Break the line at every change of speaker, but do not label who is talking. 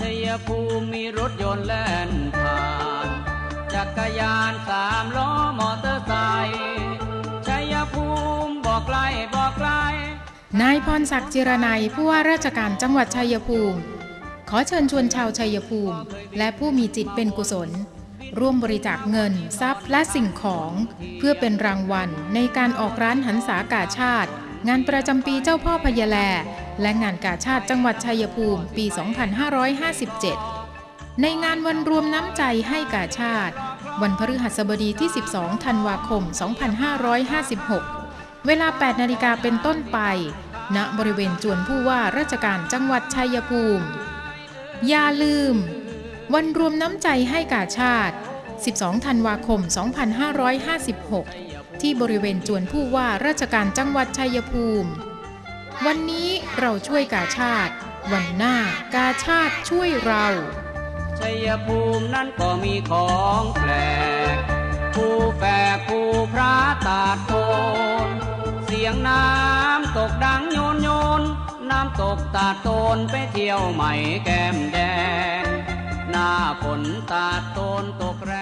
ชัยภูมิมีรถยนต์แล่นผ่าน จักรยานสามล้อมอเตอร์ไซค์ชัยภูมิบอกไกลบอกไกล
นายพรศักดิ์จิรนัยผู้ว่าราชการจังหวัดชัยภูมิ ขอเชิญชวนชาวชัยภูมิ และผู้มีจิตเป็นกุศล ร่วมบริจาคเงิน ทรัพย์และสิ่งของ เพื่อเป็นรางวัลในการออกร้านหันษากาชาติ งานประจำปีเจ้าพ่อพญาแล และงานกาชาติจังหวัดชัยภูมิปี 2557 ในงานวันรวมน้ำใจให้กาชาติ วันพฤหัสบดีที่ 12 ธันวาคม 2556 เวลา 8 นาฬิกาเป็นต้นไป ณบริเวณจวนผู้ว่าราชการจังหวัดชัยภูมิ อย่าลืม วันรวมน้ำใจให้กาชาติ 12 ธันวาคม 2556 ที่บริเวณจวนผู้ว่าราชการจังหวัดชัยภูมิ วันนี้เราช่วยกาชาติ วันหน้ากาชาติช่วยเรา
ชัยภูมินั้นก็มีของแปลกภูแฝกภูพระตาดโทนเสียงน้ำตกดังโยนโยน น้ำตกตาดโตนไปเที่ยวใหม่แก้มแดง ฝนตาโตนตกแร